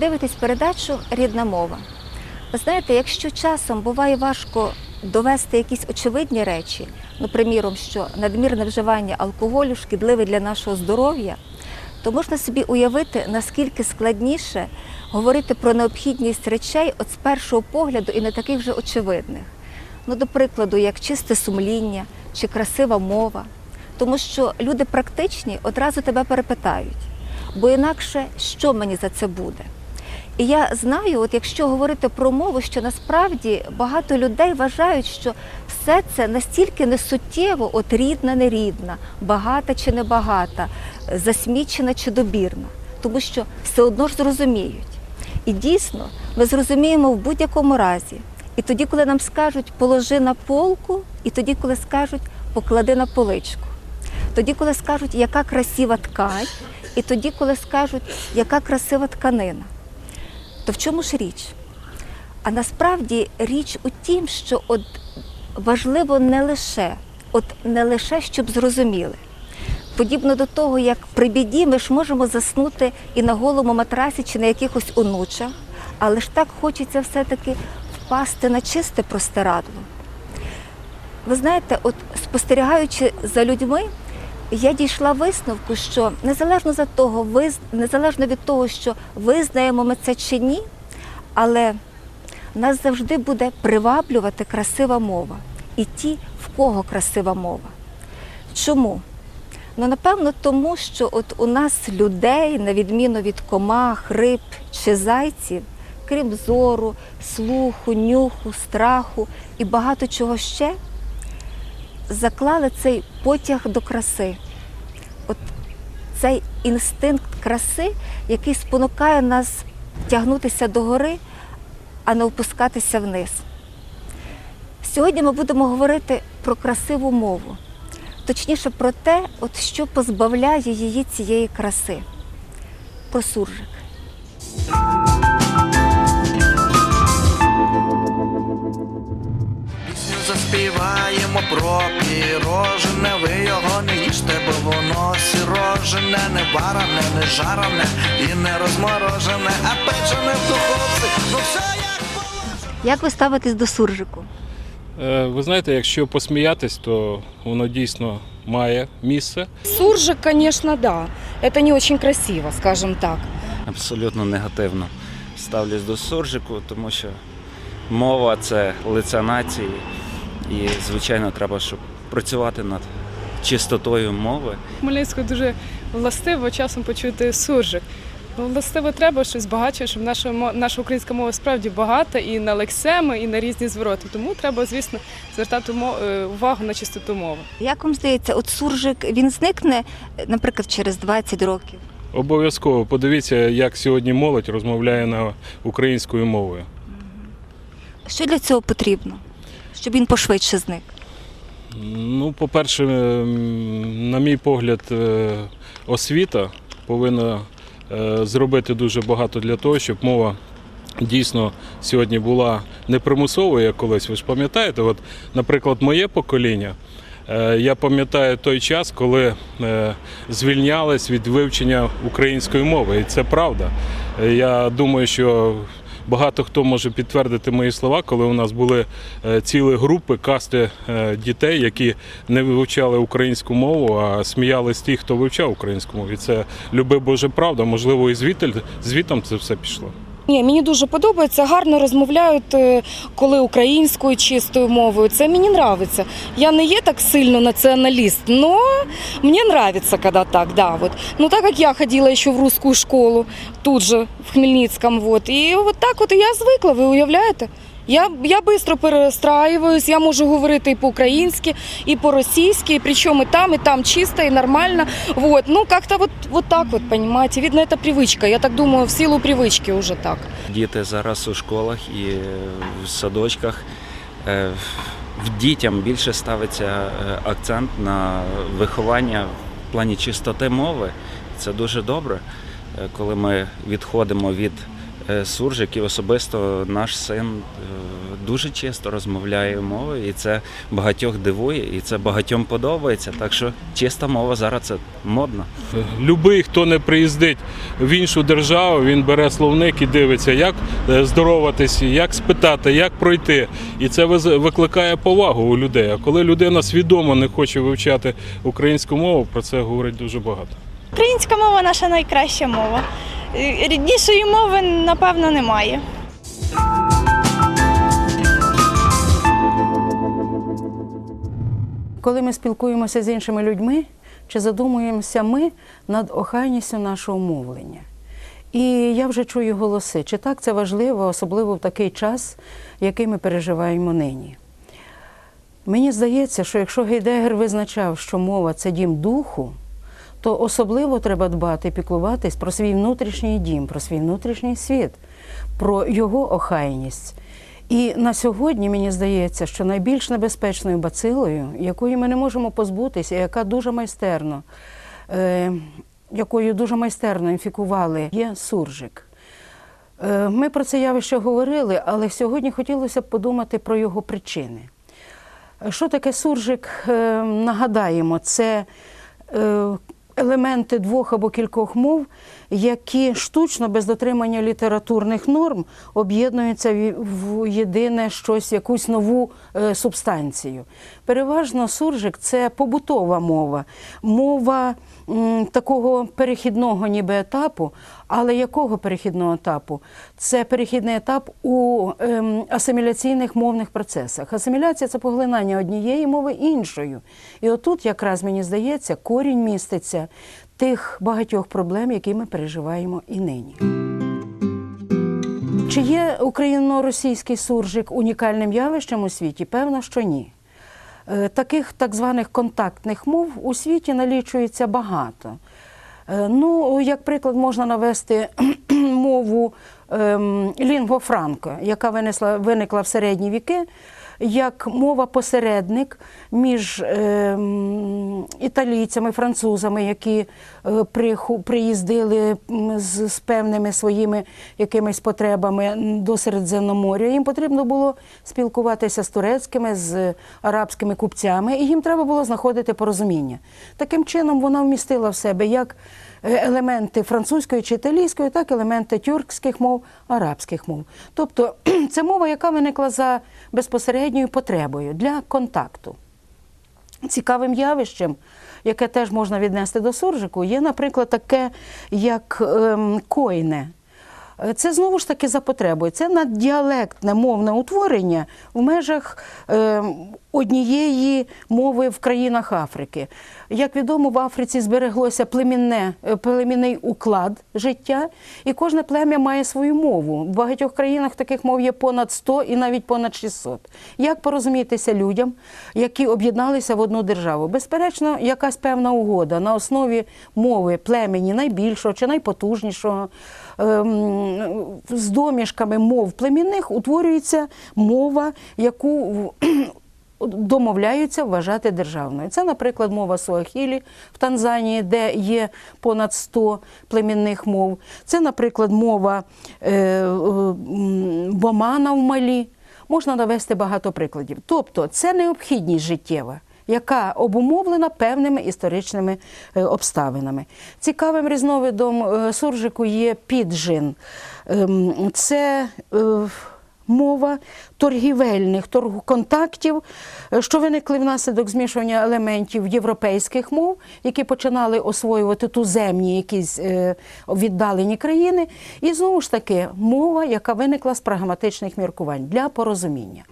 Дивитесь передачу Рідна мова. Ви знаєте, якщо часом буває важко довести якісь очевидні речі, ну, приміром, що надмірне вживання алкоголю шкідливе для нашого здоров'я, то можна собі уявити, наскільки складніше говорити про необхідність речей от з першого погляду і не таких вже очевидних. Ну, до прикладу, як чисте сумління чи красива мова. Тому що люди практичні одразу тебе перепитають, бо інакше що мені за це буде? І я знаю, от якщо говорити про мову, що насправді багато людей вважають, що все це настільки несуттєво, от рідна, нерідна, багата чи небагата, засмічена чи добірна, тому що все одно ж зрозуміють. І дійсно, ми зрозуміємо в будь-якому разі. І тоді, коли нам скажуть положи на полку, і тоді, коли скажуть поклади на поличку. Тоді, коли скажуть, яка красива ткань, і тоді, коли скажуть, яка красива тканина. То в чому ж річ? А насправді річ у тім, що от важливо не лише, от не лише, щоб зрозуміли. Подібно до того, як при біді ми ж можемо заснути і на голому матрасі чи на якихось онучах, але ж так хочеться все-таки впасти на чисте простирадло. Ви знаєте, от спостерігаючи за людьми, я дійшла висновку, що незалежно за того, незалежно від того, що визнаємо ми це чи ні, але нас завжди буде приваблювати красива мова і ті, в кого красива мова. Чому? Ну, напевно, тому що от у нас людей, на відміну від комах, риб чи зайців, крім зору, слуху, нюху, страху і багато чого ще, заклали цей потяг до краси. От цей інстинкт краси, який спонукає нас тягнутися до гори, а не опускатися вниз. Сьогодні ми будемо говорити про красиву мову, точніше про те, от що позбавляє її цієї краси. Про суржик. Пісню заспіваємо про пірожене, ви його не їжте, бо воно сірожене, не варене, не жарене і не розморожене, а печене в духовці, ну все як положено. Як ви ставитесь до суржику? Е, Ви знаєте, якщо посміятись, то воно дійсно має місце. Суржик, конечно, да. Это не очень красиво, скажем так. абсолютно негативно ставлюсь до суржику, тому що мова це лиця нації, і, звичайно, треба, щоб працювати над чистотою мови. Хмельницьку дуже властиво часом почути суржик. Ну, властиво треба щось багатше, щоб наша, наша українська мова справді багата і на лексеми, і на різні звороти. Тому треба, звісно, звертати е, увагу на чистоту мови. Як вам здається, от суржик він зникне, наприклад, через 20 років? Обов'язково подивіться, як сьогодні молодь розмовляє на українською мовою. Що для цього потрібно? Щоб він пошвидше зник. Ну, по-перше, на мій погляд, е, освіта повинна е, зробити дуже багато для того, щоб мова дійсно сьогодні була не примусовою, як колись. Ви ж пам'ятаєте, от, наприклад, моє покоління. е, Я пам'ятаю той час, коли звільнялись від вивчення української мови, і це правда. Я думаю, що багато хто може підтвердити мої слова, коли у нас були е, цілі групи, касти е, дітей, які не вивчали українську мову, а сміялись ті, хто вивчав українську мову. І це люби Боже правда. Можливо, і звітель звітом це все пішло. Ні, мені дуже подобається, гарно розмовляють, е, коли українською чистою мовою. Це мені подобається. Я не є так сильно націоналіст, але мені подобається, коли так, да, вот. Ну, так як я ходила ще в русську школу, тут же, в Хмельницькому, вот, і от так от я звикла, ви уявляєте? Я, я швидко перестраююсь, я можу говорити і по-українськи, і по-російськи, і причому і там, і там чисто, і нормально. Вот. Ну, как-то вот, вот так вот, понимаете. Видно, это привычка. Я так думаю, в силу привычки уже так. Діти зараз у школах і е, в садочках. е, В дітям більше ставиться е, акцент на виховання в плані чистоти мови. Це дуже добре, е, коли ми відходимо від е, суржик і особисто наш син е, дуже чисто розмовляє мовою, і це багатьох дивує, і це багатьом подобається. Так що чиста мова зараз це модно. Любий, хто не приїздить в іншу державу, він бере словник і дивиться, як е, здороватися, як спитати, як пройти. І це викликає повагу у людей. А коли людина свідомо не хоче вивчати українську мову, про це говорить дуже багато. Українська мова наша найкраща мова. Е, Ріднішої мови, напевно, немає. Коли ми спілкуємося з іншими людьми, чи задумуємося ми над охайністю нашого мовлення? І я вже чую голоси, чи так це важливо, особливо в такий час, який ми переживаємо нині. Мені здається, що якщо Гейдегер визначав, що мова це дім духу, то особливо треба дбати, піклуватись про свій внутрішній дім, про свій внутрішній світ, про його охайність. І на сьогодні мені здається, що найбільш небезпечною бацилою, якої ми не можемо позбутися, яка дуже майстерно, е, якою дуже майстерно інфікували, є суржик. Е, Ми про це явище говорили, але сьогодні хотілося б подумати про його причини. Що таке суржик? Е, Нагадаємо, це е, елементи двох або кількох мов, які штучно без дотримання літературних норм об'єднуються в- єдине щось, якусь нову е, субстанцію. Переважно суржик це побутова мова, мова такого перехідного ніби етапу, але якого перехідного етапу? Це перехідний етап у ем, асиміляційних мовних процесах. Асиміляція це поглинання однієї мови іншою. І отут, якраз мені здається, корінь міститься тих багатьох проблем, які ми переживаємо і нині. Чи є україно-російський суржик унікальним явищем у світі? Певно, що ні. Е, Таких так званих контактних мов у світі налічується багато. Е, Ну, як приклад, можна навести мову ем, лінгво-франко, яка винесла, виникла в середні віки, як мова-посередник між ем, італійцями, французами, які е, приїздили з, з певними своїми якимись потребами до Середземноморя. Їм потрібно було спілкуватися з турецькими, з арабськими купцями, і їм треба було знаходити порозуміння. Таким чином вона вмістила в себе як елементи французької чи італійської, так елементи тюркських мов, арабських мов. Тобто це мова, яка виникла за безпосередньою потребою для контакту. Цікавим явищем, яке теж можна віднести до суржику, є, наприклад, таке, як ем, койне. Е, Це знову ж таки за потребою. Це наддіалектне мовне утворення в межах е, однієї мови в країнах Африки. Як відомо, в Африці збереглося племінне, е, племінний уклад життя, і кожне плем'я має свою мову. В багатьох країнах таких мов є понад 100 і навіть понад 600. Як порозумітися людям, які об'єдналися в одну державу? Безперечно, якась певна угода на основі мови племені найбільшого чи найпотужнішого з домішками мов племінних утворюється мова, яку домовляються вважати державною. Це, наприклад, мова Суахілі в Танзанії, де є понад 100 племінних мов. Це, наприклад, мова е, Бомана в Малі. Можна навести багато прикладів. Тобто, це необхідність життєва яка обумовлена певними історичними е, обставинами. Цікавим різновидом е, суржику є піджин. Ем, Це е, мова торгівельних торг- контактів, що виникли внаслідок змішування елементів європейських мов, які починали освоювати туземні якісь віддалені країни. І знову ж таки мова, яка виникла з прагматичних міркувань для порозуміння.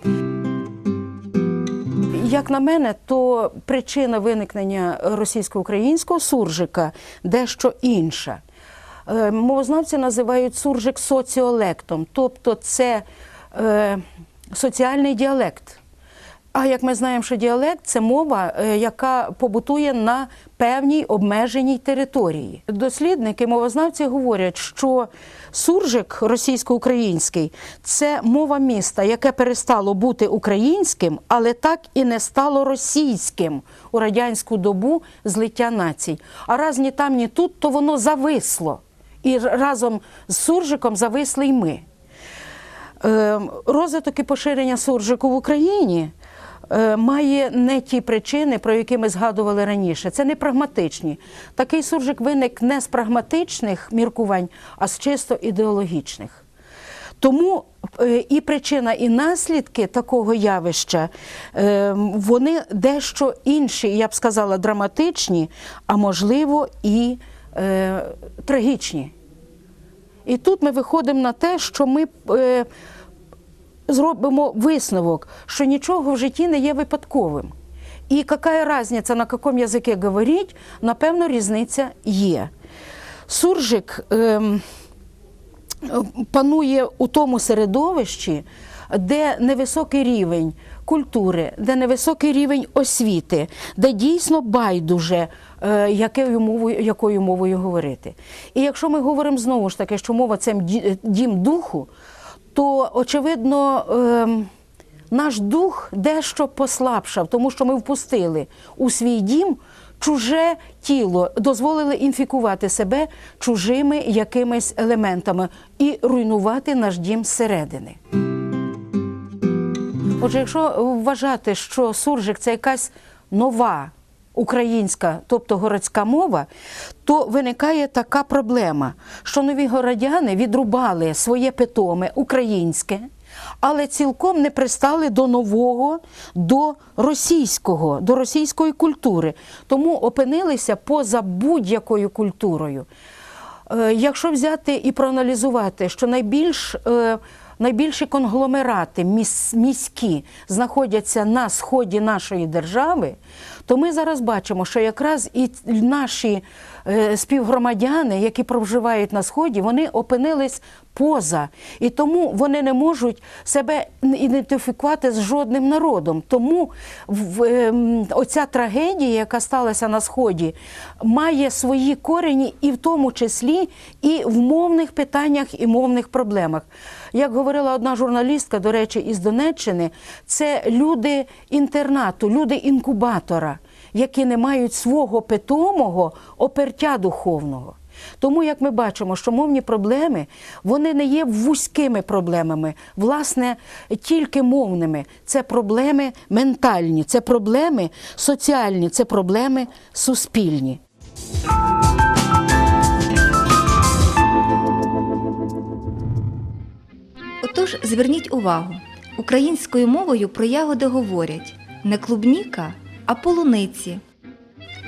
Як на мене, то причина виникнення російсько-українського суржика дещо інша. Е, Мовознавці називають суржик соціолектом, тобто це е, соціальний діалект. А як ми знаємо, що діалект це мова, е, яка побутує на певній обмеженій території. Дослідники, мовознавці говорять, що суржик російсько-український це мова міста, яке перестало бути українським, але так і не стало російським у радянську добу злиття націй. А раз ні там, ні тут, то воно зависло. І разом з суржиком зависли й ми. Е, Розвиток і поширення суржику в Україні має не ті причини, про які ми згадували раніше. Це не прагматичні. Такий суржик виник не з прагматичних міркувань, а з чисто ідеологічних. Тому е, і причина, і наслідки такого явища е, вони дещо інші, я б сказала, драматичні, а можливо і е, трагічні. І тут ми виходимо на те, що ми е, зробимо висновок, що нічого в житті не є випадковим. І яка різниця, на якому язикі говорить, напевно, різниця є. Суржик. ем, панує у тому середовищі, де невисокий рівень культури, де невисокий рівень освіти, де дійсно байдуже, е, якою мовою, якою мовою говорити. І якщо ми говоримо знову ж таки, що мова це дім духу, то очевидно. ем, наш дух дещо послабшав, тому що ми впустили у свій дім чуже тіло, дозволили інфікувати себе чужими якимись елементами і руйнувати наш дім зсередини. Отже, якщо вважати, що суржик це якась нова українська, тобто городська мова, то виникає така проблема, що нові городяни відрубали своє питоме українське, але цілком не пристали до нового, до російського, до російської культури, тому опинилися поза будь-якою культурою. Е, Якщо взяти і проаналізувати, що найбільш, е, найбільші конгломерати міс- міські знаходяться на сході нашої держави, то ми зараз бачимо, що якраз і наші е, співгромадяни, які проживають на сході, вони опинились поза, і тому вони не можуть себе ідентифікувати з жодним народом. Тому ем, оця трагедія, яка сталася на сході, має свої корені і в тому числі і в мовних питаннях і мовних проблемах. Як говорила одна журналістка, до речі, із Донеччини, це люди інтернату, люди інкубатора, які не мають свого питомого опертя духовного. Тому, як ми бачимо, що мовні проблеми вони не є вузькими проблемами, власне, тільки мовними. Це проблеми ментальні, це проблеми соціальні, це проблеми суспільні. Отож, зверніть увагу, українською мовою про ягоди говорять не клубніка, а полуниці,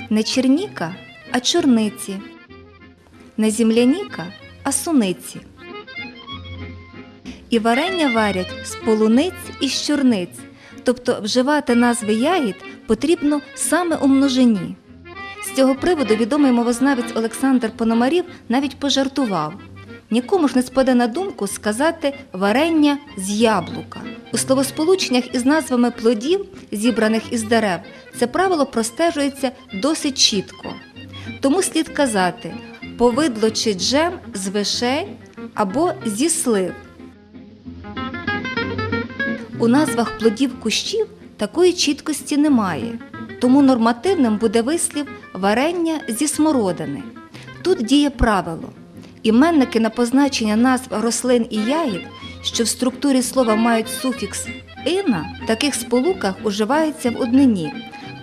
не черніка, а чорниці, не земляніка, а суниці. І варення варять з полуниць і з чорниць, тобто вживати назви ягід потрібно саме у множині. З цього приводу відомий мовознавець Олександр Пономарів навіть пожартував. Нікому ж не спаде на думку сказати варення з яблука. У словосполученнях із назвами плодів, зібраних із дерев, це правило простежується досить чітко. Тому слід казати повидло чи джем з вишень або зі слив. У назвах плодів кущів такої чіткості немає, тому нормативним буде вислів варення зі смородини. Тут діє правило. Іменники на позначення назв рослин і ягід, що в структурі слова мають суфікс ина, в таких сполуках уживаються в однині.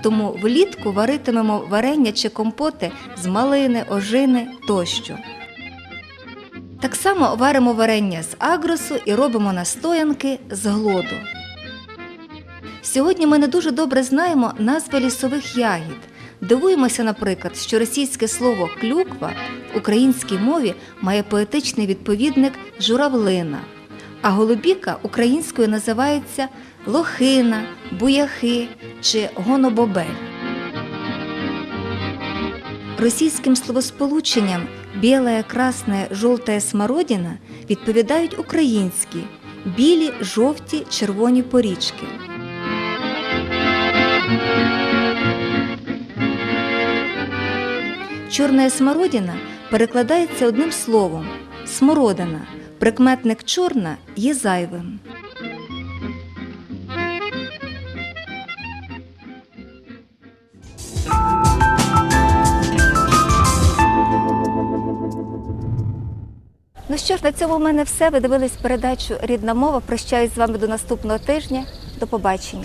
Тому влітку варитимемо варення чи компоти з малини, ожини тощо. Так само варимо варення з агросу і робимо настоянки з глоду. Сьогодні ми не дуже добре знаємо назви лісових ягід. Дивуємося, наприклад, що російське слово клюква в українській мові має поетичний відповідник журавлина, а голубіка українською називається лохина, буяхи чи гонобобель. Російським словосполученням білая, красна, жовта смородина відповідають українські білі, жовті, червоні порічки. Чорна смородина перекладається одним словом смородина. Прикметник чорна є зайвим. Що ж, на цьому в мене все. Ви дивились передачу Рідна мова. Прощаюсь з вами до наступного тижня. До побачення.